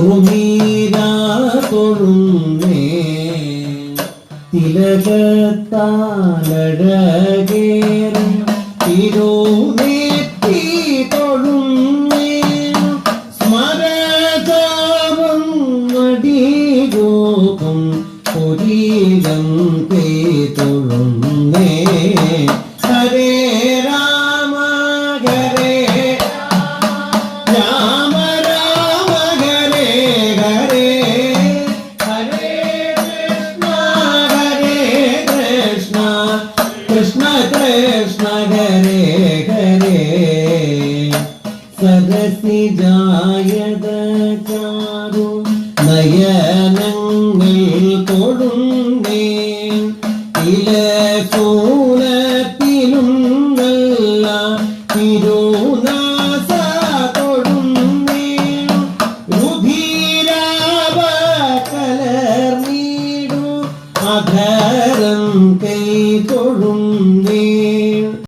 പൊറുമീരാ പൊറുമേ തിലകത്താലഴകേറി തിരുനേത്തി തൊഴുന്നേ. സ്മരകാമം അടിഗോപം പുരീരം തേ തൊഴുന്നേ കൃഷ്ണ ഹരേ സദസി ജായത ചാരു നയനങ്ങൾ കൊടുന്നേ ഇല കലർന്നീടു കൈകൊള്ളുന്നേ